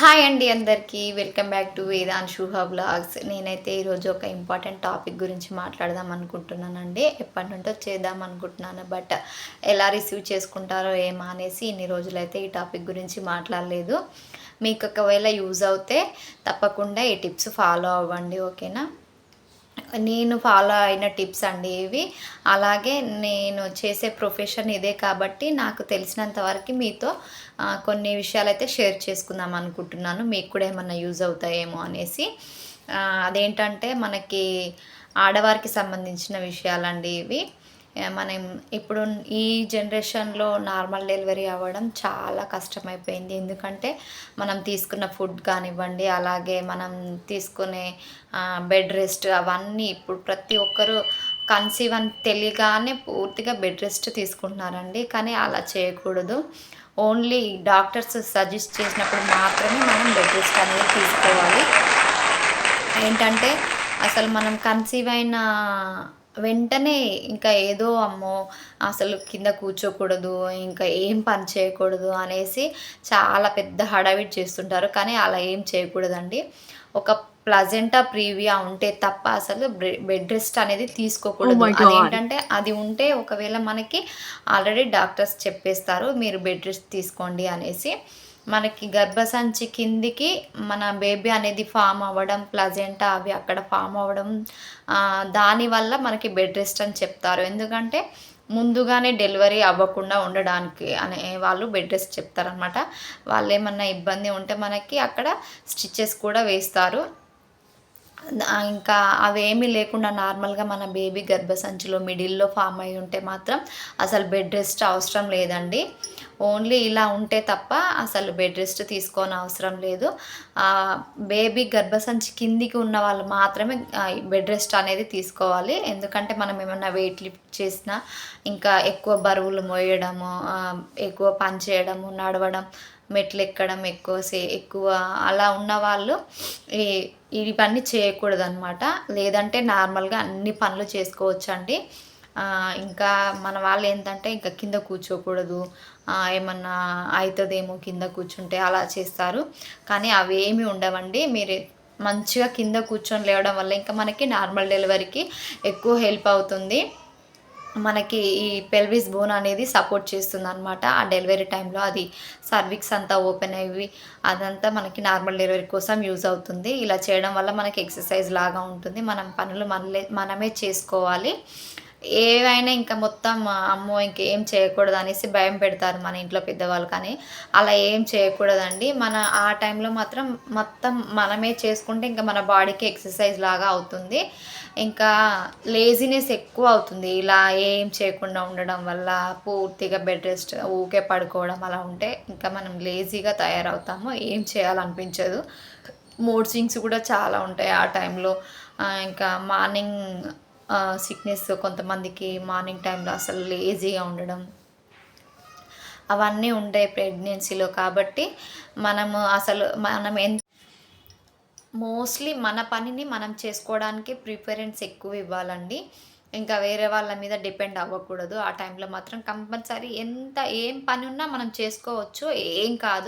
Hi అండి అందరికీ. Welcome back to Vedanshu blogs నేనైతే ఈరోజు ఒక ఇంపార్టెంట్ టాపిక్ గురించి మాట్లాడదాం అనుకుంటున్నానండి. ఎప్పటి నుండో చేద్దాం అనుకుంటున్నాను. బట్ ఎలా రిసీవ్ చేసుకుంటారో ఏమా అనేసి ఇన్ని రోజులైతే ఈ టాపిక్ గురించి మాట్లాడలేదు. మీకు ఒకవేళ యూజ్ అవుతే తప్పకుండా ఈ టిప్స్ ఫాలో అవ్వండి. ఓకేనా నేను ఫాలో అయిన టిప్స్ అండి ఇవి. అలాగే నేను చేసే ప్రొఫెషన్ ఇదే కాబట్టి నాకు తెలిసినంత వరకు మీతో కొన్ని విషయాలు అయితే షేర్ చేసుకుందాం అనుకుంటున్నాను. మీకు కూడా ఏమన్నా యూజ్ అవుతాయేమో అనేసి. అదేంటంటే మనకి ఆడవారికి సంబంధించిన విషయాలండి ఇవి. మనం ఇప్పుడు ఈ జనరేషన్లో నార్మల్ డెలివరీ అవ్వడం చాలా కష్టమైపోయింది. ఎందుకంటే మనం తీసుకున్న ఫుడ్ కానివ్వండి అలాగే మనం తీసుకునే బెడ్ రెస్ట్ అవన్నీ ఇప్పుడు ప్రతి ఒక్కరు కన్సీవ్ అని తెలియగానే పూర్తిగా బెడ్ రెస్ట్ తీసుకుంటున్నారండి. కానీ అలా చేయకూడదు. ఓన్లీ డాక్టర్స్ సజెస్ట్ చేసినప్పుడు మాత్రమే మనం బెడ్ రెస్ట్ అనేది తీసుకోవాలి. ఏంటంటే అసలు మనం కన్సీవ్ అయిన వెంటనే ఇంకా ఏదో అమ్మో అసలు కింద కూర్చోకూడదు ఇంకా ఏం పని చేయకూడదు అనేసి చాలా పెద్ద హడావిడి చేస్తుంటారు. కానీ అలా ఏం చేయకూడదండి. ఒక ప్లజెంటా ప్రీవియా ఉంటే తప్ప అసలు బెడ్ రెస్ట్ అనేది తీసుకోకూడదు. Oh అదేంటంటే అది ఉంటే ఒకవేళ మనకి ఆల్రెడీ డాక్టర్స్ చెప్పేస్తారు మీరు బెడ్ రెస్ట్ తీసుకోండి అనేసి. మనకి గర్భసంచి కిందికి మన బేబీ అనేది ఫామ్ అవ్వడం ప్లజెంటా అవి అక్కడ ఫామ్ అవ్వడం దానివల్ల మనకి బెడ్ రెస్ట్ అని చెప్తారు. ఎందుకంటే ముందుగానే డెలివరీ అవ్వకుండా ఉండడానికి అనే వాళ్ళు బెడ్ రెస్ట్ చెప్తారనమాట వాళ్ళు ఏమన్నా ఇబ్బంది ఉంటే మనకి అక్కడ స్టిచ్చెస్ కూడా వేస్తారు. ఇంకా అవేమీ లేకుండా నార్మల్గా మన బేబీ గర్భసంచిలో మిడిల్లో ఫామ్ అయి ఉంటే మాత్రం అసలు బెడ్ రెస్ట్ అవసరం లేదండి. ఓన్లీ ఇలా ఉంటే తప్ప అసలు బెడ్ రెస్ట్ తీసుకోని అవసరం లేదు. బేబీ గర్భసంచి కిందికి ఉన్న వాళ్ళు మాత్రమే బెడ్ రెస్ట్ అనేది తీసుకోవాలి. ఎందుకంటే మనం ఏమన్నా వెయిట్ లిఫ్ట్ చేసినా ఇంకా ఎక్కువ బరువులు మోయడము ఎక్కువ పని చేయడము నడవడం మెట్లు ఎక్కడం ఎక్కువ సే ఎక్కువ అలా ఉన్న వాళ్ళు ఈ ఇవన్నీ చేయకూడదు అనమాట లేదంటే నార్మల్గా అన్ని పనులు చేసుకోవచ్చు అండి ఇంకా మన వాళ్ళు ఏంటంటే ఇంకా కింద కూర్చోకూడదు. ఏమన్నా అవుతుందేమో కింద కూర్చుంటే అలా చేస్తారు. కానీ అవి ఏమి ఉండవండి. మీరు మంచిగా కింద కూర్చొని లేవడం వల్ల ఇంకా మనకి నార్మల్ డెలివరీకి ఎక్కువ హెల్ప్ అవుతుంది. మనకి ఈ పెల్విస్ బోన్ అనేది సపోర్ట్ చేస్తుంది అనమాట ఆ డెలివరీ టైంలో అది సర్విక్స్ అంతా ఓపెన్ అయ్యి అదంతా మనకి నార్మల్ డెలివరీ కోసం యూజ్ అవుతుంది. ఇలా చేయడం వల్ల మనకి ఎక్సర్సైజ్ లాగా ఉంటుంది. మనం పనులు మనలే మనమే చేసుకోవాలి. ఏవైనా ఇంకా మొత్తం అమ్మో ఇంకేం చేయకూడదు అనేసి భయం పెడతారు మన ఇంట్లో పెద్దవాళ్ళు. కానీ అలా ఏం చేయకూడదండి. మన ఆ టైంలో మాత్రం మొత్తం మనమే చేసుకుంటే ఇంకా మన బాడీకి ఎక్సర్సైజ్ లాగా అవుతుంది. ఇంకా లేజినెస్ ఎక్కువ అవుతుంది. ఇలా ఏం చేయకుండా ఉండడం వల్ల పూర్తిగా బెడ్ రెస్ట్ ఊకే పడుకోవడం అలా ఉంటే ఇంకా మనం లేజీగా తయారవుతాము. ఏం చేయాలనిపించదు. మూడ్ స్వింగ్స్ కూడా చాలా ఉంటాయి ఆ టైంలో. ఇంకా మార్నింగ్ సిక్నెస్ కొంతమందికి మార్నింగ్ టైంలో అసలు లేజీగా ఉండడం. అవన్నీ ఉంటాయి ప్రెగ్నెన్సీలో కాబట్టి మనము అసలు మనం ఎంత మోస్ట్లీ మన పనిని మనం చేసుకోవడానికి ప్రిఫరెన్స్ ఎక్కువ ఇవ్వాలండి. ఇంకా వేరే వాళ్ళ మీద డిపెండ్ అవ్వకూడదు. ఆ టైంలో మాత్రం కంపల్సరీ ఎంత ఏం పని ఉన్నా మనం చేసుకోవచ్చు ఏం కాదు.